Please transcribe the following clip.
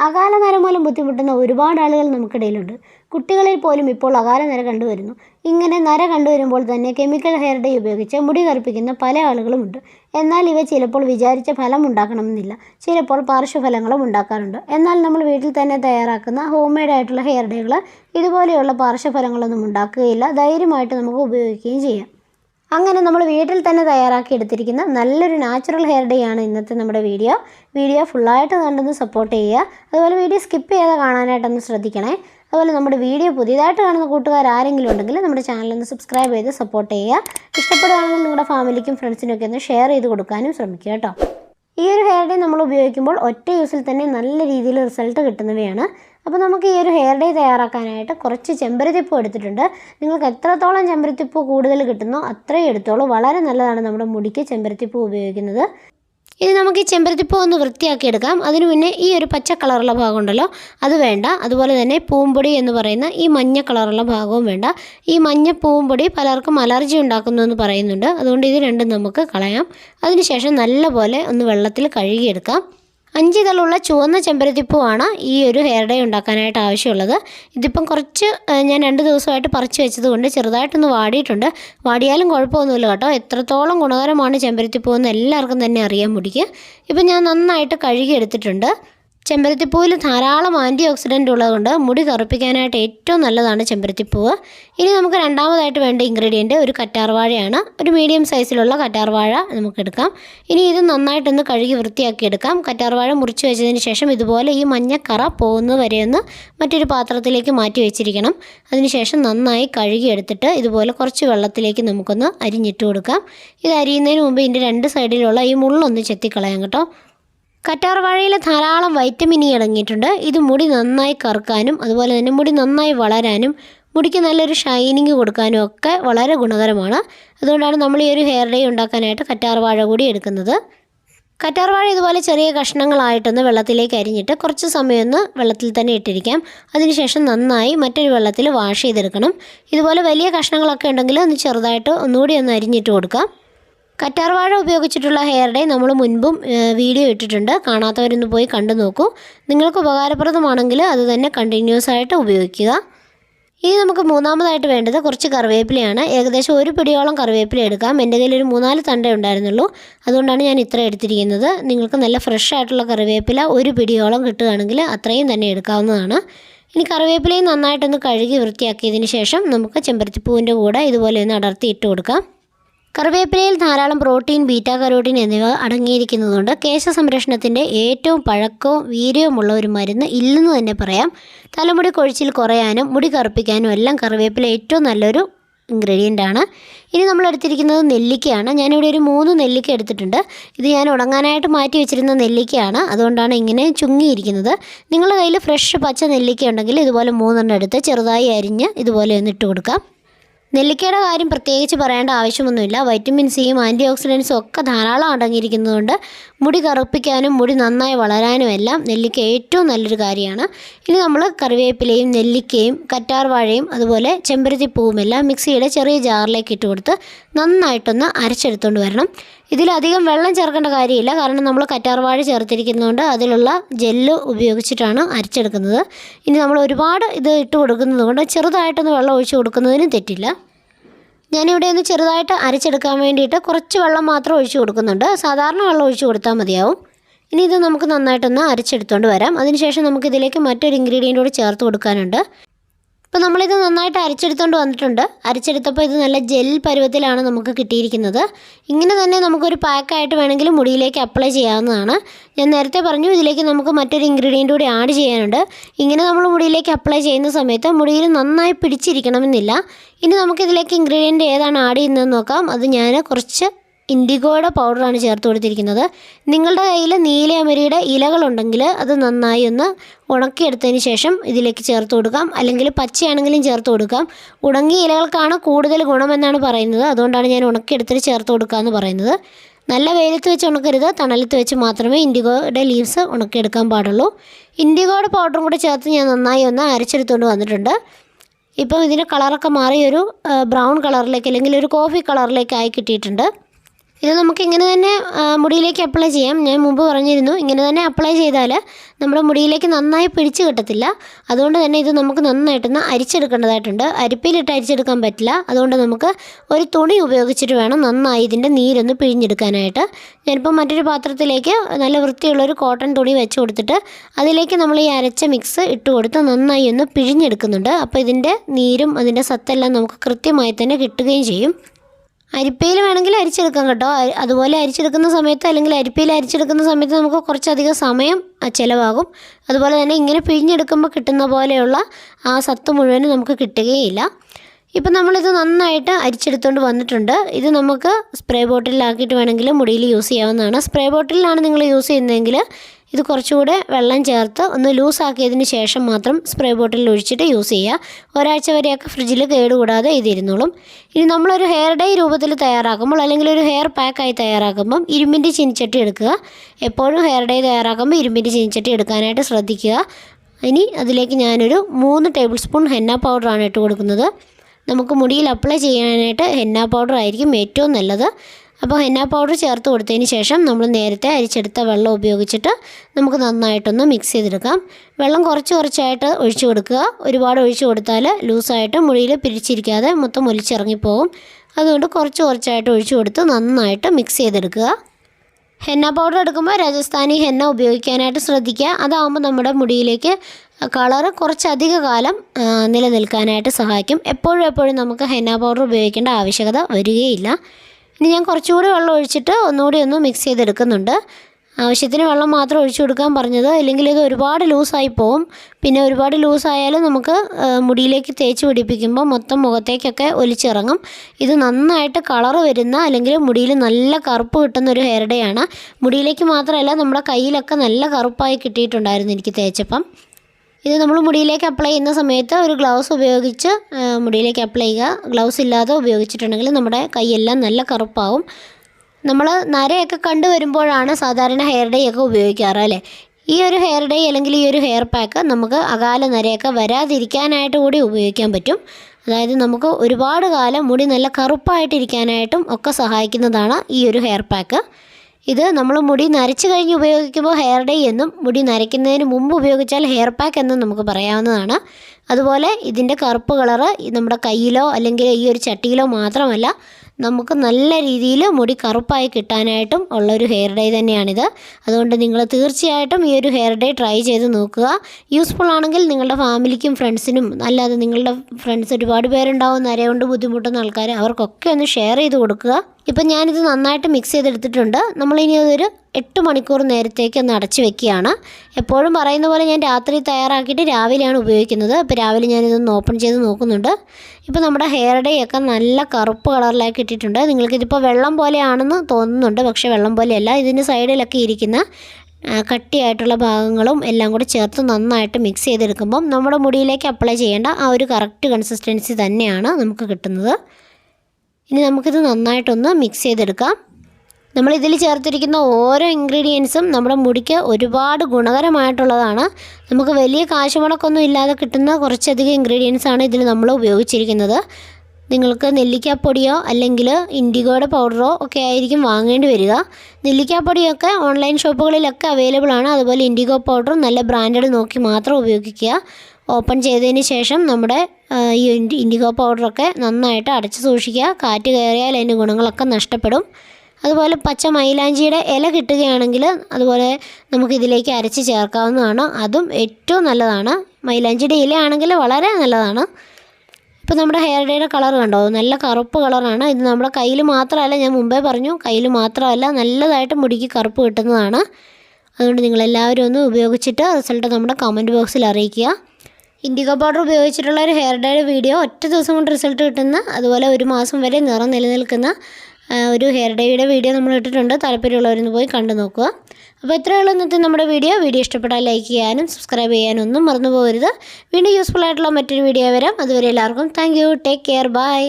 അകാല നര മൂലം ബുദ്ധിമുട്ടുന്ന ഒരുപാട് ആളുകൾ നമുക്കിടയിലുണ്ട്. കുട്ടികളിൽ പോലും ഇപ്പോൾ അകാല നര കണ്ടുവരുന്നു. ഇങ്ങനെ നര കണ്ടുവരുമ്പോൾ തന്നെ കെമിക്കൽ ഹെയർ ഡൈ ഉപയോഗിച്ച് മുടി കറുപ്പിക്കുന്ന പല ആളുകളുമുണ്ട്. എന്നാൽ ഇവ ചിലപ്പോൾ വിചാരിച്ച ഫലം ഉണ്ടാക്കണമെന്നില്ല. ചിലപ്പോൾ പാർശ്വഫലങ്ങളും ഉണ്ടാക്കാറുണ്ട്. എന്നാൽ നമ്മൾ വീട്ടിൽ തന്നെ തയ്യാറാക്കുന്ന ഹോം മെയ്ഡ് ആയിട്ടുള്ള ഹെയർ ഡൈകൾ ഇതുപോലെയുള്ള പാർശ്വഫലങ്ങളൊന്നും ഉണ്ടാക്കുകയില്ല. ധൈര്യമായിട്ട് നമുക്ക് ഉപയോഗിക്കുകയും ചെയ്യാം. അങ്ങനെ നമ്മൾ വീട്ടിൽ തന്നെ തയ്യാറാക്കി എടുത്തിരിക്കുന്ന നല്ലൊരു നാച്ചുറൽ ഹെയർ ഡേ ആണ് ഇന്നത്തെ നമ്മുടെ വീഡിയോ. വീഡിയോ ഫുള്ളായിട്ട് കണ്ടൊന്ന് സപ്പോർട്ട് ചെയ്യുക. അതുപോലെ വീഡിയോ സ്കിപ്പ് ചെയ്യാതെ കാണാനായിട്ടൊന്ന് ശ്രദ്ധിക്കണേ. അതുപോലെ നമ്മുടെ വീഡിയോ പുതിയതായിട്ട് കാണുന്ന കൂട്ടുകാർ ആരെങ്കിലും ഉണ്ടെങ്കിൽ നമ്മുടെ ചാനലൊന്ന് സബ്സ്ക്രൈബ് ചെയ്ത് സപ്പോർട്ട് ചെയ്യുക. ഇഷ്ടപ്പെടുകയാണെങ്കിൽ നിങ്ങളുടെ ഫാമിലിക്കും ഫ്രണ്ട്സിനും ഒക്കെ ഒന്ന് ഷെയർ ചെയ്ത് കൊടുക്കാനും ശ്രമിക്കുക കേട്ടോ. ഈ ഒരു ഹെയർ ഡേ നമ്മൾ ഉപയോഗിക്കുമ്പോൾ ഒറ്റ യൂസിൽ തന്നെ നല്ല രീതിയിൽ റിസൾട്ട് കിട്ടുന്നവയാണ്. അപ്പോൾ നമുക്ക് ഈ ഒരു ഹെയർ ഡേ തയ്യാറാക്കാനായിട്ട് കുറച്ച് ചെമ്പരത്തിപ്പൂ എടുത്തിട്ടുണ്ട്. നിങ്ങൾക്ക് എത്രത്തോളം ചെമ്പരത്തിപ്പൂ കൂടുതൽ കിട്ടുന്നോ അത്രയും എടുത്തോളൂ. വളരെ നല്ലതാണ് നമ്മുടെ മുടിക്ക് ചെമ്പരത്തിപ്പൂ ഉപയോഗിക്കുന്നത്. ഇനി നമുക്ക് ഈ ചെമ്പരത്തിപ്പൂ ഒന്ന് വൃത്തിയാക്കി എടുക്കാം. അതിനു മുന്നേ ഈ ഒരു പച്ച കളറുള്ള ഭാഗം ഉണ്ടല്ലോ അത് വേണ്ട. അതുപോലെ തന്നെ പൂമ്പൊടി എന്ന് പറയുന്ന ഈ മഞ്ഞ കളറുള്ള ഭാഗവും വേണ്ട. ഈ മഞ്ഞ പൂമ്പൊടി പലർക്കും അലർജി ഉണ്ടാക്കുന്നു എന്ന് പറയുന്നുണ്ട്. അതുകൊണ്ട് ഇത് രണ്ടും നമുക്ക് കളയാം. അതിനുശേഷം നല്ലപോലെ ഒന്ന് വെള്ളത്തിൽ കഴുകിയെടുക്കാം. അഞ്ച് ഇതളുള്ള ചുവന്ന ചെമ്പരത്തിപ്പൂവാണ് ഈ ഒരു ഹെയർ ഡേ ഉണ്ടാക്കാനായിട്ട് ആവശ്യമുള്ളത്. ഇതിപ്പം കുറച്ച് ഞാൻ രണ്ട് ദിവസമായിട്ട് പറിച്ചു വെച്ചതുകൊണ്ട് ചെറുതായിട്ടൊന്ന് വാടിയിട്ടുണ്ട്. വാടിയാലും കുഴപ്പമൊന്നുമില്ല കേട്ടോ. എത്രത്തോളം ഗുണകരമാണ് ചെമ്പരത്തിപ്പൂ എന്ന് എല്ലാവർക്കും തന്നെ അറിയാൻ മുടിക്ക്. ഇപ്പം ഞാൻ നന്നായിട്ട് കഴുകി എടുത്തിട്ടുണ്ട് ചെമ്പരത്തിപ്പൂവിൽ ധാരാളം ആന്റി ഓക്സിഡന്റ് ഉള്ളതുകൊണ്ട് മുടി കറുപ്പിക്കാനായിട്ട് ഏറ്റവും നല്ലതാണ് ചെമ്പരത്തിപ്പൂവ്. ഇനി നമുക്ക് രണ്ടാമതായിട്ട് വേണ്ട ഇൻഗ്രീഡിയന്റ് ഒരു കറ്റാർവാഴയാണ്. ഒരു മീഡിയം സൈസിലുള്ള കറ്റാർവാഴ നമുക്കെടുക്കാം ഇനി ഇത് നന്നായിട്ടൊന്ന് കഴുകി വൃത്തിയാക്കി എടുക്കാം. കറ്റാർവാഴ മുറിച്ച് വെച്ചതിന് ശേഷം ഇതുപോലെ ഈ മഞ്ഞക്കറ പോകുന്നത് വരെ ഒന്ന് മറ്റൊരു പാത്രത്തിലേക്ക് മാറ്റി വെച്ചിരിക്കണം. അതിനുശേഷം നന്നായി കഴുകി എടുത്തിട്ട് ഇതുപോലെ കുറച്ച് വെള്ളത്തിലേക്ക് നമുക്കൊന്ന് അരിഞ്ഞിട്ട് കൊടുക്കാം. ഇത് അരിയുന്നതിന് മുമ്പ് ഇതിന്റെ രണ്ട് സൈഡിലുള്ള ഈ മുള്ളൊന്ന് ചെത്തിക്കളയാം കേട്ടോ. കറ്റാർ വാഴയിൽ ധാരാളം വൈറ്റമിൻ ഇ അടങ്ങിയിട്ടുണ്ട്. ഇത് മുടി നന്നായി കറുക്കാനും അതുപോലെ തന്നെ മുടി നന്നായി വളരാനും മുടിക്ക് നല്ലൊരു ഷൈനിങ് കൊടുക്കാനും ഒക്കെ വളരെ ഗുണകരമാണ്. അതുകൊണ്ടാണ് നമ്മൾ ഈ ഒരു ഹെയർ ഡേ ഉണ്ടാക്കാനായിട്ട് കറ്റാർ വാഴ കൂടി എടുക്കുന്നത്. കറ്റാർ വാഴ ഇതുപോലെ ചെറിയ കഷ്ണങ്ങളായിട്ടൊന്ന് വെള്ളത്തിലേക്ക് അരിഞ്ഞിട്ട് കുറച്ച് സമയം ഒന്ന് വെള്ളത്തിൽ തന്നെ ഇട്ടിരിക്കാം. അതിനുശേഷം നന്നായി മറ്റൊരു വെള്ളത്തിൽ വാഷ് ചെയ്തെടുക്കണം. ഇതുപോലെ വലിയ കഷ്ണങ്ങളൊക്കെ ഉണ്ടെങ്കിൽ ഒന്ന് ചെറുതായിട്ട് ഒന്നുകൂടി ഒന്ന് അരിഞ്ഞിട്ട് കൊടുക്കാം. കറ്റാർവാഴ ഉപയോഗിച്ചിട്ടുള്ള ഹെയർ ഡേ നമ്മൾ മുൻപും വീഡിയോ ഇട്ടിട്ടുണ്ട്. കാണാത്തവരൊന്ന് പോയി കണ്ടു നോക്കൂ. നിങ്ങൾക്ക് ഉപകാരപ്രദമാണെങ്കിൽ അത് തന്നെ കണ്ടിന്യൂസ് ആയിട്ട് ഉപയോഗിക്കുക. ഇനി നമുക്ക് മൂന്നാമതായിട്ട് വേണ്ടത് കുറച്ച് കറിവേപ്പിലയാണ്. ഏകദേശം ഒരു പിടിയോളം കറിവേപ്പില എടുക്കാം. എന്റെ കയ്യിൽ ഒരു മൂന്നാൽ തണ്ടേ ഉണ്ടായിരുന്നുള്ളൂ. അതുകൊണ്ടാണ് ഞാൻ ഇത്ര എടുത്തിരിക്കുന്നത്. നിങ്ങൾക്ക് നല്ല ഫ്രഷ് ആയിട്ടുള്ള കറിവേപ്പില ഒരു പിടിയോളം കിട്ടുകയാണെങ്കിൽ അത്രയും തന്നെ എടുക്കാവുന്നതാണ്. ഇനി കറിവേപ്പിലയും നന്നായിട്ടൊന്ന് കഴുകി വൃത്തിയാക്കിയതിന് ശേഷം നമുക്ക് ചെമ്പരത്തിപ്പൂവിന്റെ കൂടെ ഇതുപോലെ ഒന്ന് അടർത്തി ഇട്ട് കൊടുക്കാം. കറിവേപ്പിലയിൽ ധാരാളം പ്രോട്ടീൻ ബീറ്റാ കരോട്ടീൻ എന്നിവ അടങ്ങിയിരിക്കുന്നതുകൊണ്ട് കേശ സംരക്ഷണത്തിന്റെ ഏറ്റവും പഴക്കവും വീര്യവുമുള്ള ഒരു മരുന്ന് ഇല്ലെന്ന് തന്നെ പറയാം. തലമുടി കൊഴിച്ചിൽ കുറയാനും മുടി കറുപ്പിക്കാനും എല്ലാം കറിവേപ്പില ഏറ്റവും നല്ലൊരു ഇൻഗ്രീഡിയന്റ് ആണ്. ഇനി നമ്മൾ എടുത്തിരിക്കുന്നത് നെല്ലിക്കയാണ്. ഞാനിവിടെ ഒരു മൂന്ന് നെല്ലിക്ക എടുത്തിട്ടുണ്ട്. ഇത് ഞാൻ ഉണങ്ങാനായിട്ട് മാറ്റി വെച്ചിരുന്ന നെല്ലിക്കയാണ്. അതുകൊണ്ടാണ് ഇങ്ങനെ ചുങ്ങിയിരിക്കുന്നത്. നിങ്ങളുടെ കയ്യിൽ ഫ്രഷ് പച്ച നെല്ലിക്ക ഉണ്ടെങ്കിൽ ഇതുപോലെ മൂന്നെണ്ണം എടുത്ത് ചെറുതായി അരിഞ്ഞ് ഇതുപോലെ ഒന്ന് ഇട്ട് കൊടുക്കാം. നെല്ലിക്കയുടെ കാര്യം പ്രത്യേകിച്ച് പറയേണ്ട ആവശ്യമൊന്നുമില്ല. വൈറ്റമിൻ സിയും ആന്റി ഓക്സിഡൻസും ഒക്കെ ധാരാളം അടങ്ങിയിരിക്കുന്നതുകൊണ്ട് മുടി കറുപ്പിക്കാനും മുടി നന്നായി വളരാനും എല്ലാം നെല്ലിക്ക ഏറ്റവും നല്ലൊരു കാര്യമാണ്. ഇനി നമ്മൾ കറിവേപ്പിലയും നെല്ലിക്കയും കറ്റാർവാഴയും അതുപോലെ ചെമ്പരത്തിപ്പൂവും എല്ലാം മിക്സിയുടെ ചെറിയ ജാറിലേക്ക് ഇട്ട് കൊടുത്ത് നന്നായിട്ടൊന്ന് അരച്ചെടുത്തുകൊണ്ട് വരണം. ഇതിലധികം വെള്ളം ചേർക്കേണ്ട കാര്യമില്ല. കാരണം നമ്മൾ കറ്റാർവാഴ ചേർത്തിരിക്കുന്നതുകൊണ്ട് അതിലുള്ള ജെല്ല് ഉപയോഗിച്ചിട്ടാണ് അരച്ചെടുക്കുന്നത്. ഇനി നമ്മൾ ഒരുപാട് ഇത് ഇട്ട് കൊടുക്കുന്നത് കൊണ്ട് ചെറുതായിട്ടൊന്ന് വെള്ളം ഒഴിച്ച് കൊടുക്കുന്നതിനും തെറ്റില്ല. ഞാനിവിടെ ഒന്ന് ചെറുതായിട്ട് അരച്ചെടുക്കാൻ വേണ്ടിയിട്ട് കുറച്ച് വെള്ളം മാത്രം ഒഴിച്ച് കൊടുക്കുന്നുണ്ട്. സാധാരണ വെള്ളം ഒഴിച്ച് കൊടുത്താൽ മതിയാവും. ഇനി ഇത് നമുക്ക് നന്നായിട്ടൊന്ന് അരച്ചെടുത്തുകൊണ്ട് വരാം. അതിനുശേഷം നമുക്കിതിലേക്ക് മറ്റൊരു ഇൻഗ്രീഡിയന്റ് കൂടി ചേർത്ത് കൊടുക്കാനുണ്ട്. ഇപ്പോൾ നമ്മളിത് നന്നായിട്ട് അരച്ചെടുത്തുകൊണ്ട് വന്നിട്ടുണ്ട്. അരച്ചെടുത്തപ്പോൾ ഇത് നല്ല ജെൽ പരുവത്തിലാണ് നമുക്ക് കിട്ടിയിരിക്കുന്നത്. ഇങ്ങനെ തന്നെ നമുക്കൊരു പാക്കായിട്ട് വേണമെങ്കിൽ മുടിയിലേക്ക് അപ്ലൈ ചെയ്യാവുന്നതാണ്. ഞാൻ നേരത്തെ പറഞ്ഞു ഇതിലേക്ക് നമുക്ക് മറ്റൊരു ഇൻഗ്രീഡിയന്റ് കൂടി ആഡ് ചെയ്യാനുണ്ട്. ഇങ്ങനെ നമ്മൾ മുടിയിലേക്ക് അപ്ലൈ ചെയ്യുന്ന സമയത്ത് മുടിയിൽ നന്നായി പിടിച്ചിരിക്കണമെന്നില്ല. ഇനി നമുക്കിതിലേക്ക് ഇൻഗ്രീഡിയന്റ് ഏതാണ് ആഡ് ചെയ്യുന്നതെന്ന് നോക്കാം. അത് ഞാൻ കുറച്ച് ഇൻഡിഗോയുടെ പൗഡറാണ് ചേർത്ത് കൊടുത്തിരിക്കുന്നത്. നിങ്ങളുടെ കയ്യിൽ നീലയമരിയുടെ ഇലകളുണ്ടെങ്കിൽ അത് നന്നായി ഒന്ന് ഉണക്കിയെടുത്തതിന് ശേഷം ഇതിലേക്ക് ചേർത്ത് കൊടുക്കാം. അല്ലെങ്കിൽ പച്ചയാണെങ്കിലും ചേർത്ത് കൊടുക്കാം. ഉണങ്ങിയ ഇലകൾക്കാണ് കൂടുതൽ ഗുണമെന്നാണ് പറയുന്നത്. അതുകൊണ്ടാണ് ഞാൻ ഉണക്കിയെടുത്തിട്ട് ചേർത്ത് കൊടുക്കാമെന്ന് പറയുന്നത്. നല്ല വെയിലത്ത് വെച്ച് ഉണക്കരുത്. തണലത്ത് വെച്ച് മാത്രമേ ഇൻഡിഗോയുടെ ലീവ്സ് ഉണക്കിയെടുക്കാൻ പാടുള്ളൂ. ഇൻഡിഗോയുടെ പൗഡറും കൂടെ ചേർത്ത് ഞാൻ നന്നായി ഒന്ന് അരച്ചെടുത്തുകൊണ്ട് വന്നിട്ടുണ്ട്. ഇപ്പം ഇതിന്റെ കളറൊക്കെ മാറി ഒരു ബ്രൗൺ കളറിലേക്ക് അല്ലെങ്കിൽ ഒരു കോഫി കളറിലേക്ക് ആയി കിട്ടിയിട്ടുണ്ട്. ഇത് നമുക്ക് ഇങ്ങനെ തന്നെ മുടിയിലേക്ക് അപ്ലൈ ചെയ്യാം. ഞാൻ മുമ്പ് പറഞ്ഞിരുന്നു ഇങ്ങനെ തന്നെ അപ്ലൈ ചെയ്താൽ നമ്മുടെ മുടിയിലേക്ക് നന്നായി പിടിച്ച് കിട്ടത്തില്ല. അതുകൊണ്ട് തന്നെ ഇത് നമുക്ക് നന്നായിട്ടൊന്ന് അരിച്ചെടുക്കേണ്ടതായിട്ടുണ്ട്. അരിപ്പയിലിട്ട് അരിച്ചെടുക്കാൻ പറ്റില്ല. അതുകൊണ്ട് നമുക്ക് ഒരു തുണി ഉപയോഗിച്ചിട്ട് വേണം നന്നായി ഇതിന്റെ നീരൊന്ന് പിഴിഞ്ഞെടുക്കാനായിട്ട്. ഞാനിപ്പോൾ മറ്റൊരു പാത്രത്തിലേക്ക് നല്ല വൃത്തിയുള്ളൊരു കോട്ടൺ തുണി വെച്ച് കൊടുത്തിട്ട് അതിലേക്ക് നമ്മൾ ഈ അരച്ച മിക്സ് ഇട്ട് കൊടുത്ത് നന്നായി ഒന്ന് പിഴിഞ്ഞെടുക്കുന്നുണ്ട്. അപ്പോൾ ഇതിന്റെ നീരും അതിന്റെ സത്തെല്ലാം നമുക്ക് കൃത്യമായി തന്നെ കിട്ടുകയും ചെയ്യും. അരിപ്പയിൽ വേണമെങ്കിൽ അരിച്ചെടുക്കാം കേട്ടോ. അതുപോലെ അരിച്ചെടുക്കുന്ന സമയത്ത് അല്ലെങ്കിൽ അരിപ്പയിൽ അരിച്ചെടുക്കുന്ന സമയത്ത് നമുക്ക് കുറച്ചധികം സമയം ചിലവാകും. അതുപോലെ തന്നെ ഇങ്ങനെ പിഴിഞ്ഞെടുക്കുമ്പോൾ കിട്ടുന്ന പോലെയുള്ള ആ സത്ത് മുഴുവനും നമുക്ക് കിട്ടുകയില്ല. ഇപ്പം നമ്മളിത് നന്നായിട്ട് അരിച്ചെടുത്തുകൊണ്ട് വന്നിട്ടുണ്ട്. ഇത് നമുക്ക് സ്പ്രേ ബോട്ടിലാക്കിയിട്ട് വേണമെങ്കിൽ മുടിയിൽ യൂസ് ചെയ്യാവുന്നതാണ്. സ്പ്രേ ബോട്ടിലാണ് നിങ്ങൾ യൂസ് ചെയ്യുന്നതെങ്കിൽ ഇത് കുറച്ചുകൂടെ വെള്ളം ചേർത്ത് ഒന്ന് ലൂസാക്കിയതിന് ശേഷം മാത്രം സ്പ്രേ ബോട്ടിൽ ഒഴിച്ചിട്ട് യൂസ് ചെയ്യുക. ഒരാഴ്ച വരെയൊക്കെ ഫ്രിഡ്ജിൽ കേടുകൂടാതെ ഇതിരുന്നോളും ഇനി നമ്മളൊരു ഹെയർ ഡൈ രൂപത്തിൽ തയ്യാറാക്കുമ്പോൾ അല്ലെങ്കിൽ ഒരു ഹെയർ പാക്കായി തയ്യാറാക്കുമ്പം ഇരുമ്പിന്റെ ചീനിച്ചട്ടി എടുക്കുക. എപ്പോഴും ഹെയർ ഡൈ തയ്യാറാക്കുമ്പോൾ ഇരുമ്പിന്റെ ചീനിച്ചട്ടി എടുക്കാനായിട്ട് ശ്രദ്ധിക്കുക. ഇനി അതിലേക്ക് ഞാനൊരു മൂന്ന് ടേബിൾ സ്പൂൺ ഹെന്ന പൗഡറാണ് ഇട്ട് കൊടുക്കുന്നത്. നമുക്ക് മുടിയിൽ അപ്ലൈ ചെയ്യാനായിട്ട് ഹെന്ന പൗഡർ ആയിരിക്കും ഏറ്റവും നല്ലത്. അപ്പോൾ ഹെന്ന പൗഡർ ചേർത്ത് കൊടുത്തതിന് ശേഷം നമ്മൾ നേരത്തെ അരിച്ചെടുത്ത വെള്ളം ഉപയോഗിച്ചിട്ട് നമുക്ക് നന്നായിട്ടൊന്ന് മിക്സ് ചെയ്തെടുക്കാം. വെള്ളം കുറച്ച് കുറച്ചായിട്ട് ഒഴിച്ചു കൊടുക്കുക. ഒരുപാട് ഒഴിച്ചു കൊടുത്താൽ ലൂസായിട്ട് മുഴിയിൽ പിരിച്ചിരിക്കാതെ മൊത്തം ഒലിച്ചിറങ്ങിപ്പോകും അതുകൊണ്ട് കുറച്ച് കുറച്ചായിട്ട് ഒഴിച്ചു കൊടുത്ത് നന്നായിട്ട് മിക്സ് ചെയ്തെടുക്കുക. ഹെന്ന പൗഡർ എടുക്കുമ്പോൾ രാജസ്ഥാനി ഹെന്ന ഉപയോഗിക്കാനായിട്ട് ശ്രദ്ധിക്കുക. അതാകുമ്പോൾ നമ്മുടെ മുടിയിലേക്ക് കളറ് കുറച്ചധിക കാലം നിലനിൽക്കാനായിട്ട് സഹായിക്കും. എപ്പോഴും എപ്പോഴും നമുക്ക് ഹെന്ന പൗഡർ ഉപയോഗിക്കേണ്ട ആവശ്യകത വരികയില്ല. ഇനി ഞാൻ കുറച്ചുകൂടി വെള്ളം ഒഴിച്ചിട്ട് ഒന്നുകൂടി ഒന്ന് മിക്സ് ചെയ്തെടുക്കുന്നുണ്ട്. ആവശ്യത്തിന് വെള്ളം മാത്രം ഒഴിച്ചു കൊടുക്കാൻ പറഞ്ഞത്. അല്ലെങ്കിൽ ഇത് ഒരുപാട് ലൂസായി പോവും. പിന്നെ ഒരുപാട് ലൂസായാലും നമുക്ക് മുടിയിലേക്ക് തേച്ച് പിടിപ്പിക്കുമ്പോൾ മൊത്തം മുഖത്തേക്കൊക്കെ ഒലിച്ചിറങ്ങും. ഇത് നന്നായിട്ട് കളറ് വരുന്ന അല്ലെങ്കിൽ മുടിയിൽ നല്ല കറുപ്പ് കിട്ടുന്ന ഒരു ഹെയർ ഡേ ആണ്. മുടിയിലേക്ക് മാത്രമല്ല നമ്മുടെ കയ്യിലൊക്കെ നല്ല കറുപ്പായി കിട്ടിയിട്ടുണ്ടായിരുന്നു എനിക്ക് തേച്ചപ്പം. ഇത് നമ്മൾ മുടിയിലേക്ക് അപ്ലൈ ചെയ്യുന്ന സമയത്ത് ഒരു ഗ്ലൗസ് ഉപയോഗിച്ച് മുടിയിലേക്ക് അപ്ലൈ ചെയ്യുക. ഗ്ലൗസ് ഇല്ലാതെ ഉപയോഗിച്ചിട്ടുണ്ടെങ്കിൽ നമ്മുടെ കൈയെല്ലാം നല്ല കറുപ്പാവും. നമ്മൾ നരയൊക്കെ കണ്ടുവരുമ്പോഴാണ് സാധാരണ ഹെയർ ഡൈ ഒക്കെ ഉപയോഗിക്കാറ് അല്ലേ? ഈ ഒരു ഹെയർ ഡൈ അല്ലെങ്കിൽ ഈ ഒരു ഹെയർ പാക്ക് നമുക്ക് അകാല നരയൊക്കെ വരാതിരിക്കാനായിട്ട് കൂടി ഉപയോഗിക്കാൻ പറ്റും. അതായത് നമുക്ക് ഒരുപാട് കാലം മുടി നല്ല കറുപ്പായിട്ടിരിക്കാനായിട്ടും ഒക്കെ സഹായിക്കുന്നതാണ് ഈ ഒരു ഹെയർ പാക്ക് ഇത് നമ്മൾ മുടി നരച്ച് കഴിഞ്ഞ് ഉപയോഗിക്കുമ്പോൾ ഹെയർ ഡൈ എന്നും മുടി നരയ്ക്കുന്നതിന് മുമ്പ് ഉപയോഗിച്ചാൽ ഹെയർ പാക്ക് എന്നും നമുക്ക് പറയാവുന്നതാണ്. അതുപോലെ ഇതിന്റെ കറുപ്പ് കളറ് നമ്മുടെ കയ്യിലോ അല്ലെങ്കിൽ ഈ ഒരു ചട്ടിയിലോ മാത്രമല്ല നമുക്ക് നല്ല രീതിയിൽ മുടി കറുപ്പായി കിട്ടാനായിട്ടും ഉള്ളൊരു ഹെയർ ഡൈ തന്നെയാണിത്. അതുകൊണ്ട് നിങ്ങൾ തീർച്ചയായിട്ടും ഈ ഒരു ഹെയർ ഡൈ ട്രൈ ചെയ്ത് നോക്കുക. യൂസ്ഫുൾ ആണെങ്കിൽ നിങ്ങളുടെ ഫാമിലിക്കും ഫ്രണ്ട്സിനും അല്ലാതെ നിങ്ങളുടെ ഫ്രണ്ട്സ് ഒരുപാട് പേരുണ്ടാവും നരകൊണ്ട് ബുദ്ധിമുട്ടുന്ന ആൾക്കാർ അവർക്കൊക്കെ ഒന്ന് ഷെയർ ചെയ്ത് കൊടുക്കുക. ഇപ്പം ഞാനിത് നന്നായിട്ട് മിക്സ് ചെയ്തെടുത്തിട്ടുണ്ട്. നമ്മളിനി അതൊരു എട്ട് മണിക്കൂർ നേരത്തേക്ക് ഒന്ന് അടച്ചു വെക്കുകയാണ്. എപ്പോഴും പറയുന്ന പോലെ ഞാൻ രാത്രി തയ്യാറാക്കിയിട്ട് രാവിലെയാണ് ഉപയോഗിക്കുന്നത്. അപ്പോൾ രാവിലെ ഞാനിതൊന്ന് ഓപ്പൺ ചെയ്ത് നോക്കുന്നുണ്ട്. ഇപ്പോൾ നമ്മുടെ ഹെയർ ഡേ ഒക്കെ നല്ല കറുപ്പ് കളറിലാക്കി ഇട്ടിട്ടുണ്ട്. നിങ്ങൾക്കിതിപ്പോൾ വെള്ളം പോലെയാണെന്ന് തോന്നുന്നുണ്ട്. പക്ഷേ വെള്ളം പോലെയല്ല. ഇതിന്റെ സൈഡിലൊക്കെ ഇരിക്കുന്ന കട്ടിയായിട്ടുള്ള ഭാഗങ്ങളും എല്ലാം കൂടി ചേർത്ത് നന്നായിട്ട് മിക്സ് ചെയ്തെടുക്കുമ്പം നമ്മുടെ മുടിയിലേക്ക് അപ്ലൈ ചെയ്യേണ്ട ആ ഒരു കറക്റ്റ് കൺസിസ്റ്റൻസി തന്നെയാണ് നമുക്ക് കിട്ടുന്നത്. ഇനി നമുക്കിത് നന്നായിട്ടൊന്ന് മിക്സ് ചെയ്തെടുക്കാം. നമ്മൾ ചേർത്തിരിക്കുന്ന ഓരോ ഇൻഗ്രീഡിയൻസും നമ്മുടെ മുടിക്ക് ഒരുപാട് ഗുണകരമായിട്ടുള്ളതാണ്. നമുക്ക് വലിയ കാശ് മുടക്കൊന്നും ഇല്ലാതെ കിട്ടുന്ന കുറച്ചധികം ഇൻഗ്രീഡിയൻസ് ആണ് ഇതിൽ നമ്മൾ ഉപയോഗിച്ചിരിക്കുന്നത്. നിങ്ങൾക്ക് നെല്ലിക്കാപ്പൊടിയോ അല്ലെങ്കിൽ ഇൻഡിഗോയുടെ പൗഡറോ ഒക്കെ ആയിരിക്കും വാങ്ങേണ്ടി വരിക. നെല്ലിക്കാപ്പൊടിയൊക്കെ ഓൺലൈൻ ഷോപ്പുകളിലൊക്കെ അവൈലബിൾ ആണ്. അതുപോലെ ഇൻഡിഗോ പൗഡറും നല്ല ബ്രാൻഡഡ് നോക്കി മാത്രം ഉപയോഗിക്കുക. ഓപ്പൺ ചെയ്തതിന് ശേഷം നമ്മുടെ ഈ ഇൻഡി- ഇൻഡിഗോ പൗഡറൊക്കെ നന്നായിട്ട് അടച്ച് സൂക്ഷിക്കുക. കാറ്റ് കയറിയാൽ അതിന്റെ ഗുണങ്ങളൊക്കെ നഷ്ടപ്പെടും. അതുപോലെ പച്ച മൈലാഞ്ചിയുടെ ഇല കിട്ടുകയാണെങ്കിൽ അതുപോലെ നമുക്കിതിലേക്ക് അരച്ച് ചേർക്കാവുന്നതാണ്. അതും ഏറ്റവും നല്ലതാണ്. മൈലാഞ്ചിയുടെ ഇലയാണെങ്കിൽ വളരെ നല്ലതാണ്. ഇപ്പോൾ നമ്മുടെ ഹെയർ ഡേയുടെ കളർ കണ്ടോ? നല്ല കറുപ്പ് കളറാണ്. ഇത് നമ്മുടെ കയ്യിൽ മാത്രമല്ല ഞാൻ മുമ്പേ പറഞ്ഞു കയ്യിൽ മാത്രമല്ല നല്ലതായിട്ട് മുടിക്ക് കറുപ്പ് കിട്ടുന്നതാണ്. അതുകൊണ്ട് നിങ്ങളെല്ലാവരും ഒന്ന് ഉപയോഗിച്ചിട്ട് റിസൾട്ട് നമ്മുടെ കമന്റ് ബോക്സിൽ അറിയിക്കുക. ഇൻഡിഗോ പൗഡർ ഉപയോഗിച്ചിട്ടുള്ള ഒരു ഹെയർ ഡേയുടെ വീഡിയോ ഒറ്റ ദിവസം കൊണ്ട് റിസൾട്ട് കിട്ടുന്ന അതുപോലെ ഒരു മാസം വരെ നിറം നിലനിൽക്കുന്ന ഒരു ഹെയർ ഡേയുടെ വീഡിയോ നമ്മൾ ഇട്ടിട്ടുണ്ട്. താല്പര്യമുള്ളവരൊന്ന് പോയി കണ്ടു നോക്കുക. അപ്പോൾ ഇത്രയുള്ള ഇന്നത്തെ നമ്മുടെ വീഡിയോ വീഡിയോ ഇഷ്ടപ്പെട്ടാൽ ലൈക്ക് ചെയ്യാനും സബ്സ്ക്രൈബ് ചെയ്യാനും ഒന്നും മറന്നു പോകരുത് വീണ്ടും യൂസ്ഫുൾ ആയിട്ടുള്ള മറ്റൊരു വീഡിയോ വരാം. അതുവരെ എല്ലാവർക്കും താങ്ക് ടേക്ക് കെയർ ബൈ